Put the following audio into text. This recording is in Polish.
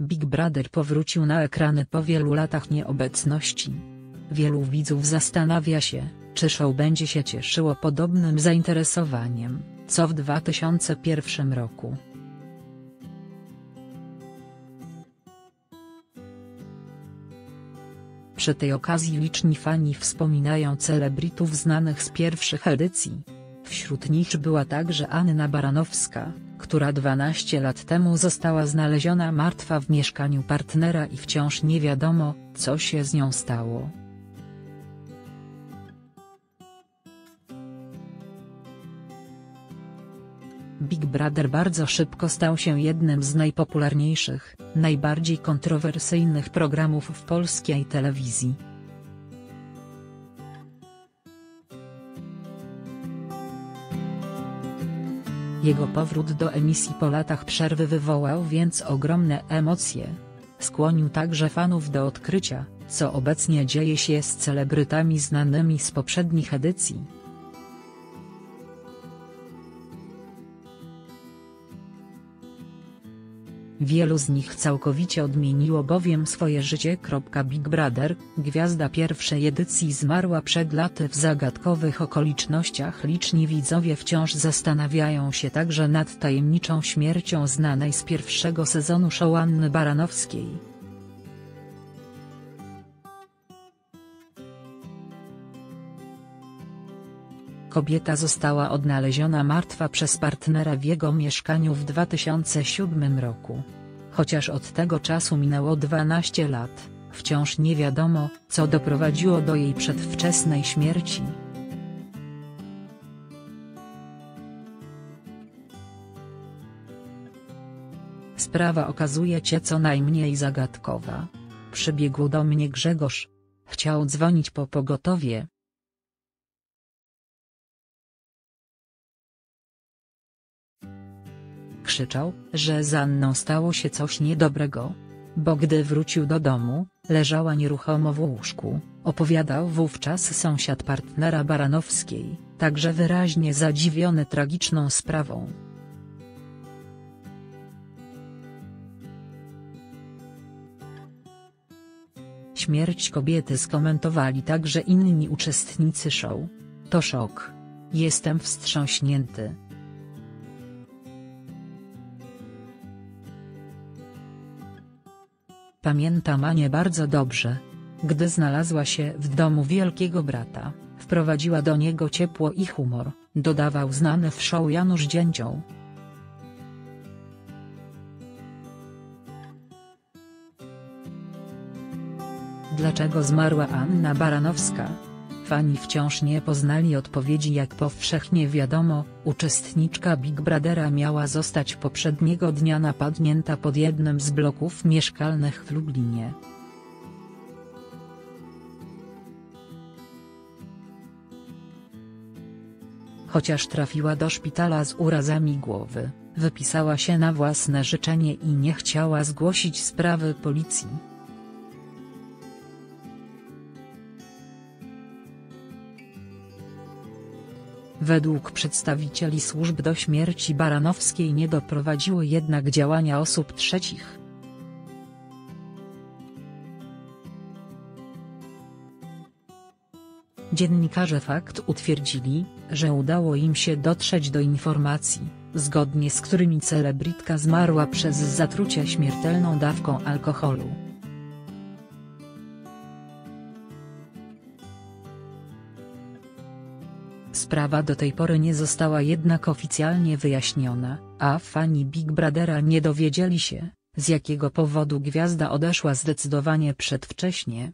Big Brother powrócił na ekrany po wielu latach nieobecności. Wielu widzów zastanawia się, czy show będzie się cieszyło podobnym zainteresowaniem, co w 2001 roku. Przy tej okazji liczni fani wspominają celebrytów znanych z pierwszych edycji. Wśród nich była także Anna Baranowska, która 12 lat temu została znaleziona martwa w mieszkaniu partnera i wciąż nie wiadomo, co się z nią stało. Big Brother bardzo szybko stał się jednym z najpopularniejszych, najbardziej kontrowersyjnych programów w polskiej telewizji. Jego powrót do emisji po latach przerwy wywołał więc ogromne emocje. Skłonił także fanów do odkrycia, co obecnie dzieje się z celebrytami znanymi z poprzednich edycji. Wielu z nich całkowicie odmieniło bowiem swoje życie. Big Brother, gwiazda pierwszej edycji zmarła przed laty w zagadkowych okolicznościach. Liczni widzowie wciąż zastanawiają się także nad tajemniczą śmiercią znanej z pierwszego sezonu show Anny Baranowskiej. Kobieta została odnaleziona martwa przez partnera w jego mieszkaniu w 2007 roku. Chociaż od tego czasu minęło 12 lat, wciąż nie wiadomo, co doprowadziło do jej przedwczesnej śmierci. Sprawa okazuje się co najmniej zagadkowa. Przybiegł do mnie Grzegorz. Chciał dzwonić po pogotowie, Krzyczał, że z Anną stało się coś niedobrego. Bo gdy wrócił do domu, leżała nieruchomo w łóżku, opowiadał wówczas sąsiad partnera Baranowskiej, także wyraźnie zadziwiony tragiczną sprawą. Śmierć kobiety skomentowali także inni uczestnicy show. To szok. Jestem wstrząśnięty. Pamiętam Anię bardzo dobrze. Gdy znalazła się w domu wielkiego brata, wprowadziła do niego ciepło i humor, dodawał znany w show Janusz Dzięcioł. Dlaczego zmarła Anna Baranowska? Fani wciąż nie poznali odpowiedzi jak powszechnie wiadomo, uczestniczka Big Brothera miała zostać poprzedniego dnia napadnięta pod jednym z bloków mieszkalnych w Lublinie. Chociaż trafiła do szpitala z urazami głowy, wypisała się na własne życzenie i nie chciała zgłosić sprawy policji. Według przedstawicieli służb do śmierci Baranowskiej nie doprowadziły jednak działania osób trzecich. Dziennikarze fakt utwierdzili, że udało im się dotrzeć do informacji, zgodnie z którymi celebrytka zmarła przez zatrucie śmiertelną dawką alkoholu. Sprawa do tej pory nie została jednak oficjalnie wyjaśniona, a fani Big Brothera nie dowiedzieli się, z jakiego powodu gwiazda odeszła zdecydowanie przedwcześnie.